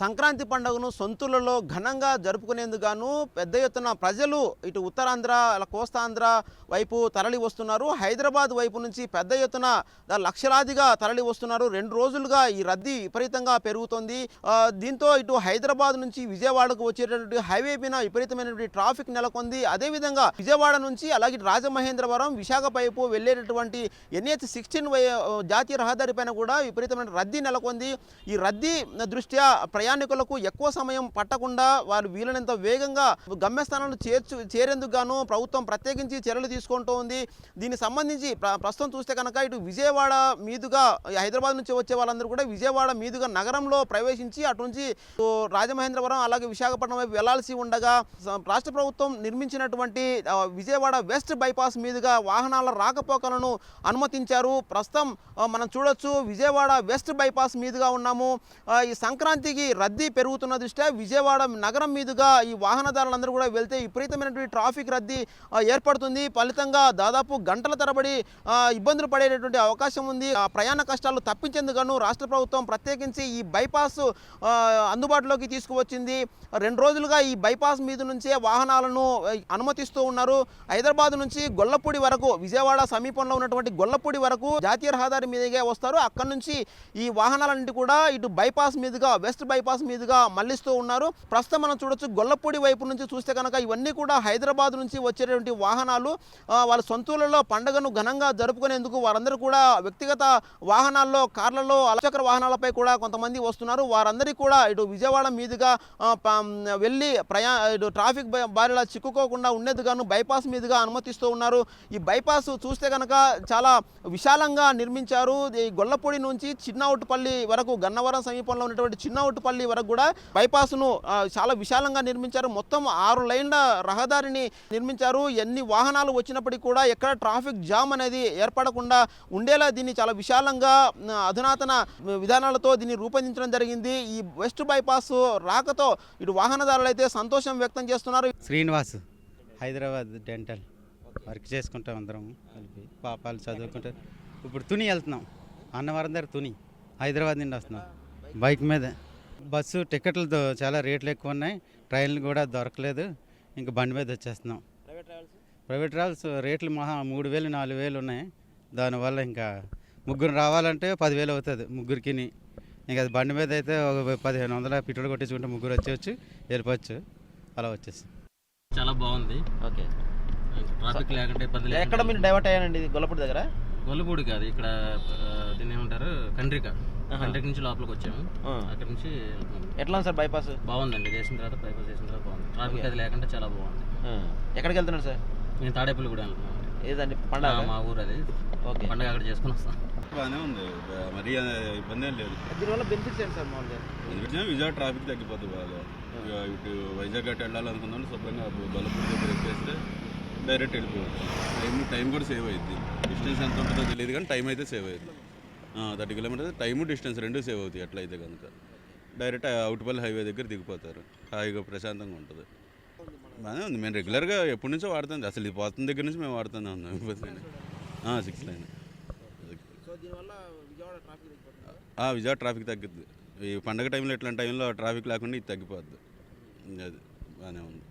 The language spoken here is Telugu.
సంక్రాంతి పండుగను సొంతులలో ఘనంగా జరుపుకునేందుకు పెద్ద ఎత్తున ప్రజలు ఇటు ఉత్తరాంధ్ర అలా కోస్తాంధ్ర వైపు తరలి వస్తున్నారు. హైదరాబాద్ వైపు నుంచి పెద్ద ఎత్తున లక్షలాదిగా తరలి వస్తున్నారు. రెండు రోజులుగా ఈ రద్దీ విపరీతంగా పెరుగుతోంది. దీంతో ఇటు హైదరాబాద్ నుంచి విజయవాడకు వచ్చేటటువంటి హైవే పైన విపరీతమైనటువంటి ట్రాఫిక్ నెలకొంది. అదేవిధంగా విజయవాడ నుంచి అలాగే రాజమహేంద్రవరం విశాఖ వైపు వెళ్ళేటటువంటి ఎన్హెచ్ సిక్స్టీన్ జాతీయ రహదారి పైన కూడా విపరీతమైన రద్దీ నెలకొంది. ఈ రద్దీ దృష్ట్యా ప్రయాణికులకు ఎక్కువ సమయం పట్టకుండా వారు వీలైనంత వేగంగా గమ్యస్థానాలు చేర్చు చేరేందుకు గాను ప్రభుత్వం ప్రత్యేకించి చర్యలు తీసుకుంటూ ఉంది దీనికి సంబంధించి ప్ర- ప్రస్తుతం చూస్తే కనుక ఇటు విజయవాడ మీదుగా హైదరాబాద్ నుంచి వచ్చే వాళ్ళందరూ కూడా విజయవాడ మీదుగా నగరంలో ప్రవేశించి అటు నుంచి రాజమహేంద్రవరం అలాగే విశాఖపట్నం వైపు వెళ్ళాల్సి ఉండగా రాష్ట్ర ప్రభుత్వం నిర్మించినటువంటి విజయవాడ వెస్ట్ బైపాస్ మీదుగా వాహనాల రాకపోకలను అనుమతించారు. ప్రస్తుతం మనం చూడొచ్చు విజయవాడ వెస్ట్ బైపాస్ మీదుగా ఉన్నాము. ఈ సంక్రాంతికి రద్దీ పెరుగుతున్న దృష్ట్యా విజయవాడ నగరం మీదుగా ఈ వాహనదారులందరూ కూడా వెళ్తే విపరీతమైనటువంటి ట్రాఫిక్ రద్దీ ఏర్పడుతుంది. ఫలితంగా దాదాపు గంటల తరబడి ఇబ్బందులు పడేటటువంటి అవకాశం ఉంది. ఆ ప్రయాణ కష్టాలు తప్పించేందుకు రాష్ట్ర ప్రభుత్వం ప్రత్యేకించి ఈ బైపాస్ అందుబాటులోకి తీసుకువచ్చింది. రెండు రోజులుగా ఈ బైపాస్ మీద నుంచే వాహనాలను అనుమతిస్తూ ఉన్నారు. హైదరాబాద్ నుంచి గొల్లపూడి వరకు విజయవాడ సమీపంలో ఉన్నటువంటి గొల్లపూడి వరకు జాతీయ రహదారి మీదుగా వస్తారు. అక్కడి నుంచి ఈ వాహనాలన్నింటి కూడా ఇటు బైపాస్ మీదుగా వెస్ట్ బైపాస్ బైపాస్ మీదుగా మళ్ళిస్తూ ఉన్నారు. ప్రస్తుతం మనం చూడొచ్చు గొల్లపూడి వైపు నుంచి చూస్తే కనుక ఇవన్నీ కూడా హైదరాబాద్ నుంచి వచ్చేటువంటి వాహనాలు వాళ్ళ సొంతూళ్ళలో పండుగను ఘనంగా జరుపుకునేందుకు వారందరూ కూడా వ్యక్తిగత వాహనాల్లో కార్లలో అలచక్ర వాహనాలపై కూడా కొంతమంది వస్తున్నారు. వారందరికీ కూడా ఇటు విజయవాడ మీదుగా వెళ్ళి ప్రయా ఇటు ట్రాఫిక్ బారిలా చిక్కుకోకుండా ఉండేదిగాను బైపాస్ మీదుగా అనుమతిస్తూ ఉన్నారు. ఈ బైపాస్ చూస్తే కనుక చాలా విశాలంగా నిర్మించారు. ఈ గొల్లపూడి నుంచి చిన్నవుట్టుపల్లి వరకు గన్నవరం సమీపంలో ఉన్నటువంటి చిన్నవుట్టుపల్లి వరకు కూడా బైపాస్ను ను చాలా విశాలంగా నిర్మించారు. మొత్తం ఆరు లైన్ల రహదారిని నిర్మించారు. ఎన్ని వాహనాలు వచ్చినప్పటికీ కూడా ఎక్కడ ట్రాఫిక్ జామ్ అనేది ఏర్పడకుండా ఉండేలా దీన్ని చాలా విశాలంగా అధునాతన విధానాలతో దీన్ని రూపొందించడం జరిగింది. ఈ వెస్ట్ బైపాస్ రాకతో ఇటు వాహనదారులు అయితే సంతోషం వ్యక్తం చేస్తున్నారు. శ్రీనివాస్ హైదరాబాద్ డెంటల్ వర్క్ చేసుకుంటాం అందరం కలిపి పాపాలు చదువుకుంటారు ఇప్పుడు తుని వెళ్తున్నాం. అన్నవరం దగ్గర తుని హైదరాబాద్ నుండి వస్తున్నాం. బైక్ మీద. బస్సు టికెట్లతో చాలా రేట్లు ఎక్కువ ఉన్నాయి ట్రైన్లు కూడా దొరకలేదు. ఇంకా బండి మీద వచ్చేస్తున్నాం. Private travels? రేట్లు మహా మూడు వేలు నాలుగు వేలు ఉన్నాయి. దానివల్ల ఇంకా ముగ్గురు రావాలంటే పదివేలు అవుతుంది ముగ్గురికి ఇంకా అది బండి మీద అయితే ఒక పదిహేను వందల పెట్రోల్ కొట్టించుకుంటే ముగ్గురు వచ్చేవచ్చు వెళ్ళిపోవచ్చు. అలా వచ్చేసి చాలా బాగుంది. ఓకే. ట్రాఫిక్ లేకుంటే ఇబ్బంది ఎక్కడ లేకుండా మీరు డైవర్ట్ అయ్యానండి ఇది గొల్లపూడి దగ్గర? గొల్లపూడి కాదు ఇక్కడ దీన్ని ఏమంటారు? కండ్రిక. కండ్రిక నుంచి లోపలికి వచ్చాము. అక్కడ నుంచి. ఎట్లా ఉంది సార్ బైపాస్? బాగుందండి. చేసిన తర్వాత బైపాస్ చేసిన తర్వాత బాగుంది. ట్రాఫిక్ అది లేకుండా చాలా బాగుంది. ఎక్కడికి వెళ్తున్నారు సార్? నేను తాడేపల్లి కూడా వెళ్తున్నాను. ఏదండి? పండగ మా ఊరు అది. ఓకే. పండగ అక్కడ చేసుకుని వస్తాం బాగానే ఉంది. మరీ ఇబ్బంది ఏం లేదు. దీనివల్ల బెనిఫిట్స్ ఏంటి సార్ మామూలుగా? విజయవాడ ట్రాఫిక్ తగ్గిపోతుంది బాగా. ఇటు వైజాగ్ అటు వెళ్ళాలనుకున్నాం శుభ్రంగా బలపూడి దగ్గర ఎక్కేస్తే డైరెక్ట్ వెళ్ళిపోవచ్చు. టైం టైం కూడా సేవ్ అయ్యింది డిస్టెన్స్ ఎంత ఉంటుందో తెలియదు కానీ టైం అయితే సేవ్ అయ్యింది థర్టీ కిలోమీటర్స్ టైము డిస్టెన్స్ రెండు సేవ్ అవుతాయి ఎట్లయితే కనుక. డైరెక్ట్ అవుట్పల్లి హైవే దగ్గర దిగిపోతారు. హాయిగా ప్రశాంతంగా ఉంటుంది. బాగానే ఉంది. మేము రెగ్యులర్గా ఎప్పటి నుంచో వాడుతుంది అసలు ఇది పోతున్న దగ్గర నుంచి మేము వాడుతూనే ఉన్నాం. ఇబ్బంది సిక్స్ లైన్. విజయవాడ ట్రాఫిక్ తగ్గుద్ది. ఈ పండగ టైంలో ఇట్లాంటి టైంలో ట్రాఫిక్ లేకుండా ఇది తగ్గిపోద్ది. అది బాగానే ఉంది.